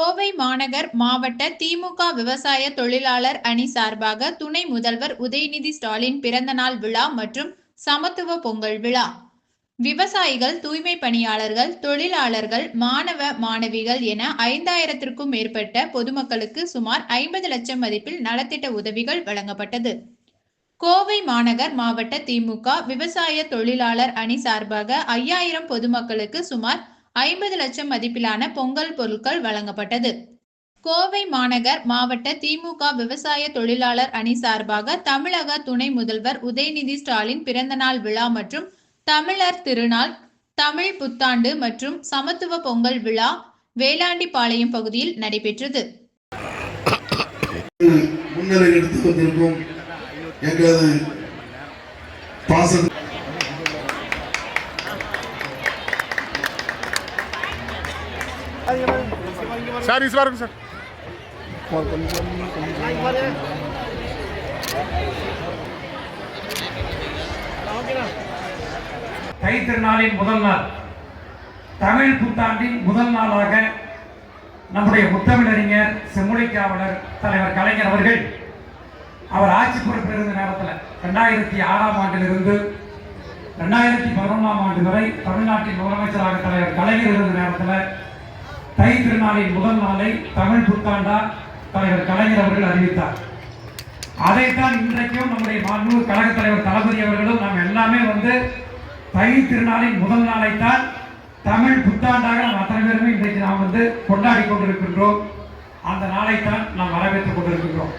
கோவை மாநகர் மாவட்ட திமுக விவசாய தொழிலாளர் அணி சார்பாக துணை முதல்வர் உதயநிதி ஸ்டாலின் பிறந்தநாள் விழா மற்றும் சமத்துவ பொங்கல் விழா. விவசாயிகள் தூய்மை பணியாளர்கள் தொழிலாளர்கள் மாணவ மாணவிகள் என ஐந்தாயிரத்திற்கும் மேற்பட்ட பொதுமக்களுக்கு சுமார் ஐம்பது லட்சம் மதிப்பில் நலத்திட்ட உதவிகள் வழங்கப்பட்டது. கோவை மாநகர் மாவட்ட திமுக விவசாய தொழிலாளர் அணி சார்பாக ஐயாயிரம் பொதுமக்களுக்கு சுமார் ஐம்பது லட்சம் மதிப்பிலான பொங்கல் பொருட்கள் வழங்கப்பட்டது. கோவை மாநகர் மாவட்ட திமுக விவசாய தொழிலாளர் அணி சார்பாக தமிழக துணை முதல்வர் உதயநிதி ஸ்டாலின் பிறந்தநாள் விழா மற்றும் தமிழர் திருநாள் தமிழ் புத்தாண்டு மற்றும் சமத்துவ பொங்கல் விழா வேளாண்டிப்பாளையம் பகுதியில் நடைபெற்றது. முன்னிலை எடுத்து வந்திருக்கும் எங்களது பாச சார் இஸ் பாருங்க சார். தைத்திருநாளின் முதல் நாள் தமிழ் புத்தாண்டின் முதல் நாளாக நம்முடைய முத்தமிழறிஞர் செம்முளைக்காவலர் தலைவர் கலைஞர் அவர்கள் அவர் ஆட்சி பொறுப்பில் இருந்த நேரத்தில் ரெண்டாயிரத்தி ஆறாம் ஆண்டிலிருந்து ரெண்டாயிரத்தி பதினொன்றாம் ஆண்டு வரை தமிழ்நாட்டின் முதலமைச்சராக தலைவர் கலைஞர் இருந்த நேரத்தில் தை திருநாளின் முதல் நாளை தமிழ் புத்தாண்டா தலைவர் கலைஞர் அவர்கள் அறிவித்தார். அதைத்தான் இன்றைக்கும் நம்முடைய மாண்பு கழக தலைவர் தளபதி அவர்களும் நாம் எல்லாமே வந்து தை திருநாளின் முதல் நாளைத்தான் தமிழ் புத்தாண்டாக நாம் அத்தனை பேருமே இன்றைக்கு நாம் வந்து கொண்டாடி கொண்டிருக்கின்றோம். அந்த நாளைத்தான் நாம் வரவேற்றுக் கொண்டிருக்கின்றோம்.